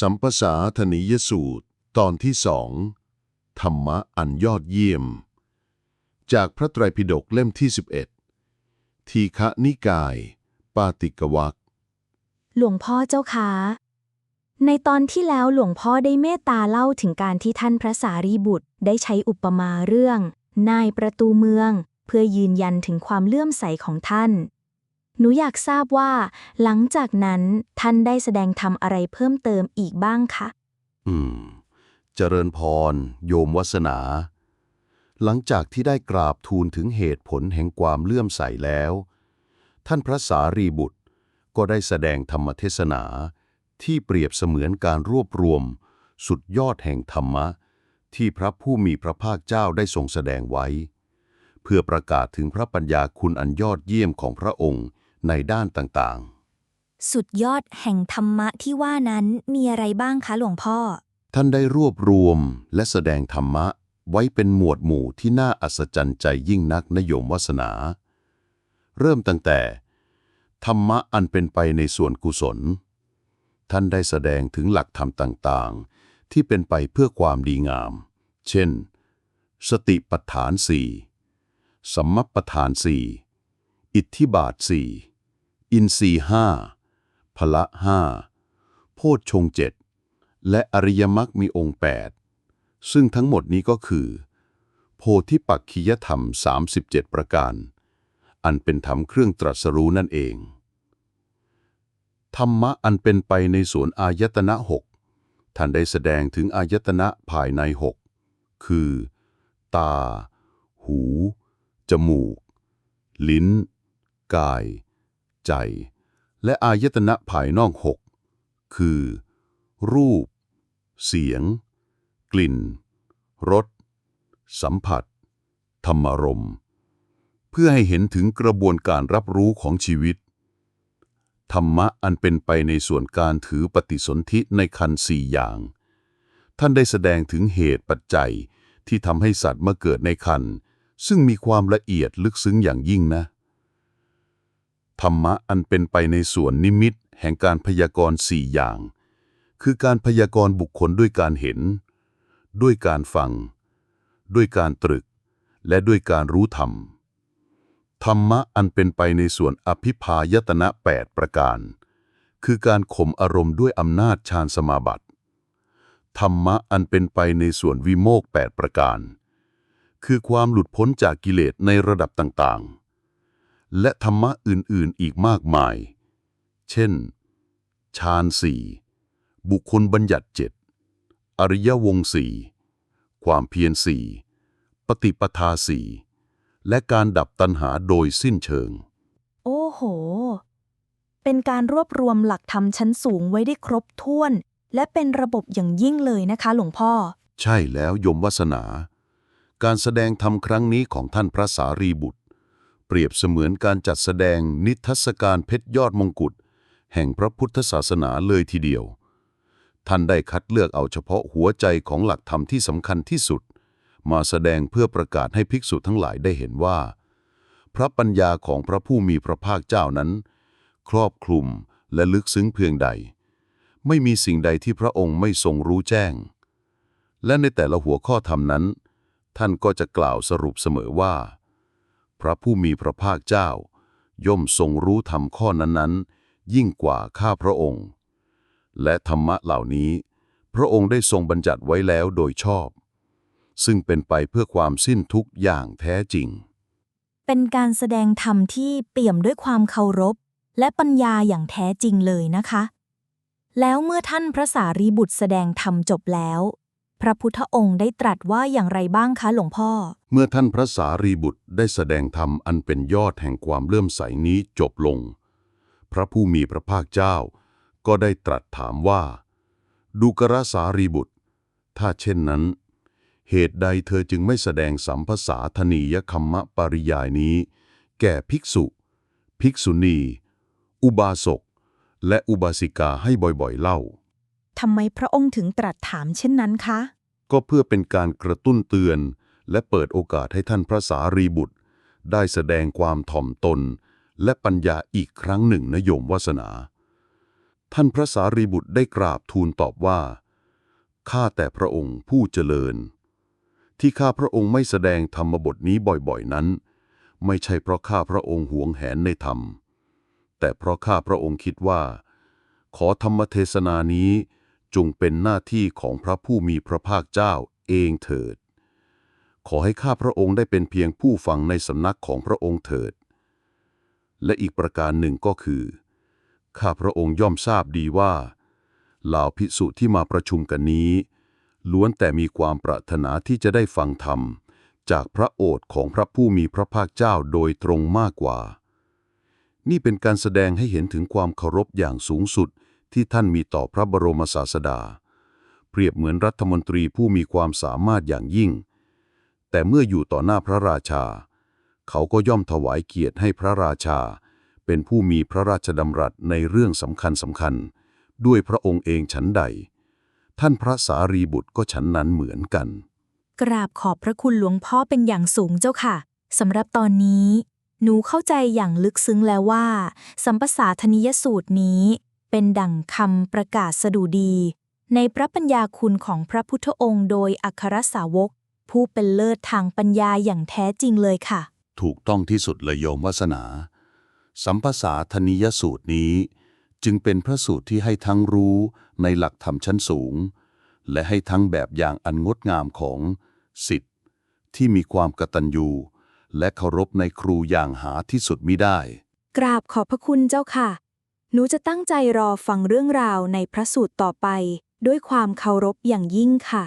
สัมปสาธนิยสูตร ตอนที่สองธรรมะอันยอดเยี่ยม จากพระไตรปิฎกเล่มที่ 11 ทีฆนิกาย ปาติกวักหลวงพ่อเจ้าคะในตอนที่แล้วหลวงพ่อได้เมตตาเล่าถึงการที่ท่านพระสารีบุตรได้ใช้อุปมาเรื่อง นายประตูเมือง เพื่อยืนยันถึงความเลื่อมใสของท่าน หนูอยากทราบว่า หลังจากนั้นท่านได้แสดงธรรมอะไรเพิ่มเติมอีกบ้างคะ อืม เจริญพร โยมวัสนา หลังจากที่ได้กราบทูลถึงเหตุผลแห่งความเลื่อมใสแล้ว ท่านพระสารีบุตร ก็ได้แสดงธรรมเทศนา ที่เปรียบเสมือนการรวบรวม สุดยอดแห่งธรรมะ ที่พระผู้มีพระภาคเจ้าได้ทรงแสดงไว้ เพื่อประกาศถึงพระปัญญาคุณอันยอดเยี่ยมของพระองค์ ในด้านต่างๆ สุดยอดแห่งธรรมะที่ว่านั้นมีอะไรบ้างคะหลวงพ่อ ท่านได้รวบรวมและแสดงธรรมะไว้เป็นหมวดหมู่ที่น่าอัศจรรย์ใจยิ่งนักนโยมวาสนา เริ่มตั้งแต่ ธรรมะอันเป็นไปในส่วนกุศล ท่านได้แสดงถึงหลักธรรมต่างๆ ที่เป็นไปเพื่อความดีงาม เช่น สติปัฏฐานสี่สัมมัปปทานสี่อิทธิบาทสี่ อินทรีห้าพละห้าโพชฌงเจ็ดและอริยมรรคมีองค์ 8 ซึ่งทั้งหมดนี้ก็คือ โพธิปักขิยธรรม 37 ประการ อันเป็นธรรมเครื่องตรัสรู้นั่นเอง ธรรมะอันเป็นไปในสวนอายตนะหกท่านได้แสดงถึงอายตนะภายในหกคือ ตา หู จมูก ลิ้น กาย ใจ และอายตนะภายนอกหกคือ รูป เสียง กลิ่น รส สัมผัส ธรรมารมเพื่อให้เห็นถึงกระบวนการรับรู้ของชีวิต ธรรมะอันเป็นไปในส่วนการถือปฏิสนธิในคันสี่อย่าง ท่านได้แสดงถึงเหตุปัจจัยที่ทำให้สัตว์มาเกิดในคันซึ่งมีความละเอียดลึกซึ้งอย่างยิ่งนะ ธรรมะอันเป็นไปในส่วนนิมิต แห่งการพยากรณ์สี่อย่าง คือการพยากรณ์บุคคลด้วยการเห็น ด้วยการฟัง ด้วยการตรึก และด้วยการรู้ธรรม ธรรมะอันเป็นไปในส่วนอภิพายตนะแปดประการ คือการข่มอารมณ์ด้วยอำนาจฌานสมาบัติ ธรรมะอันเป็นไปในส่วนวิโมกข์แปดประการ คือความหลุดพ้นจากกิเลสในระดับต่างๆ และธรรมะอื่นๆอีกมากมาย เช่น ฌานสี่บุคคลบัญญัติเจ็ดอริยวงศ์สี่ความเพียรสี่ปฏิปทาสี่และการดับตัณหาโดยสิ้นเชิง โอ้โห เป็นการรวบรวมหลักธรรมชั้นสูงไว้ได้ครบถ้วน และเป็นระบบอย่างยิ่งเลยนะคะ หลวงพ่อ ใช่แล้วยมวัสนา การแสดงธรรมครั้งนี้ของท่านพระสารีบุตร เปรียบเสมือนการจัดแสดงนิทรรศการเพชรยอดมงกุฎแห่งพระพุทธศาสนาเลยทีเดียว ท่านได้คัดเลือกเอาเฉพาะหัวใจของหลักธรรมที่สำคัญที่สุด มาแสดงเพื่อประกาศให้ภิกษุทั้งหลายได้เห็นว่า พระปัญญาของพระผู้มีพระภาคเจ้านั้น ครอบคลุมและลึกซึ้งเพียงใด ไม่มีสิ่งใดที่พระองค์ไม่ทรงรู้แจ้ง และในแต่ละหัวข้อธรรมนั้น ท่านก็จะกล่าวสรุปเสมอว่า พระผู้มีพระภาคเจ้า ย่อมทรงรู้ธรรมข้อนั้นๆ ยิ่งกว่าข้าพระองค์ และธรรมะเหล่านี้ พระองค์ได้ทรงบัญญัติไว้แล้วโดยชอบ ซึ่งเป็นไปเพื่อความสิ้นทุกอย่างแท้จริง เป็นการแสดงธรรมที่เปี่ยมด้วยความเคารพ และปัญญาอย่างแท้จริงเลยนะคะ แล้วเมื่อท่านพระสารีบุตรแสดงธรรมจบแล้ว พระพุทธองค์ได้ตรัสว่าอย่างไรบ้างคะหลวงพ่อ เมื่อท่านพระสารีบุตรได้แสดงธรรมอันเป็นยอดแห่งความเลื่อมใสนี้จบลง พระผู้มีพระภาคเจ้า ก็ได้ตรัสถามว่า ดูกระสารีบุตร ถ้าเช่นนั้น เหตุใดเธอจึงไม่แสดงสัมภาษาธนียคัมมะปริยายนี้ แก่ภิกษุ ภิกษุณี อุบาสกและอุบาสิกาให้บ่อยๆเล่า ทำไมพระองค์ถึงตรัสถามเช่นนั้นคะ ก็เพื่อเป็นการกระตุ้นเตือน และเปิดโอกาสให้ท่านพระสารีบุตร ได้แสดงความถ่อมตน และปัญญาอีกครั้งหนึ่งนโยมวาสนา ท่านพระสารีบุตรได้กราบทูลตอบว่า ข้าแต่พระองค์ผู้เจริญ ที่ข้าพระองค์ไม่แสดงธรรมบทนี้บ่อยๆนั้น ไม่ใช่เพราะข้าพระองค์หวงแหนในธรรม แต่เพราะข้าพระองค์คิดว่า ขอธรรมเทศนานี้ จงเป็นหน้าที่ของพระผู้มีพระภาคเจ้าเองเถิด ขอให้ข้าพระองค์ได้เป็นเพียงผู้ฟังในสำนักของพระองค์เถิด และอีกประการหนึ่งก็คือ ข้าพระองค์ย่อมทราบดีว่าเหล่าภิกษุที่มาประชุมกันนี้ ล้วนแต่มีความปรารถนาที่จะได้ฟังธรรม จากพระโอษฐ์ของพระผู้มีพระภาคเจ้าโดยตรงมากกว่า นี่เป็นการแสดงให้เห็นถึงความเคารพอย่างสูงสุด ที่ท่านมีต่อพระบรมศาสดา เปรียบเหมือนรัฐมนตรีผู้มีความสามารถอย่างยิ่ง แต่เมื่ออยู่ต่อหน้าพระราชา เขาก็ย่อมถวายเกียรติให้พระราชา เป็นผู้มีพระราชดำรัสในเรื่องสำคัญสำคัญ ด้วยพระองค์เองฉันใด ท่านพระสารีบุตรก็ฉันนั้นเหมือนกัน กราบขอบพระคุณหลวงพ่อเป็นอย่างสูงเจ้าค่ะสำหรับตอนนี้หนูเข้าใจอย่างลึกซึ้งแล้วว่า สัมปสาธนิยสูตรนี้ เป็นดั่งคำประกาศสดุดี ในพระปัญญาคุณของพระพุทธองค์โดยอัครสาวก ผู้เป็นเลิศทางปัญญาอย่างแท้จริงเลยค่ะ ถูกต้องที่สุดเลยโยมวาสนา สัมภาษาธนิยสูตรนี้ จึงเป็นพระสูตรที่ให้ทั้งรู้ในหลักธรรมชั้นสูง และให้ทั้งแบบอย่างอันงดงามของสิทธิ์ที่มีความกตัญญูและเคารพในครูอย่างหาที่สุดมิได้ กราบขอบพระคุณเจ้าค่ะ หนูจะตั้งใจรอฟังเรื่องราวในพระสูตรต่อไป ด้วยความเคารพอย่างยิ่งค่ะ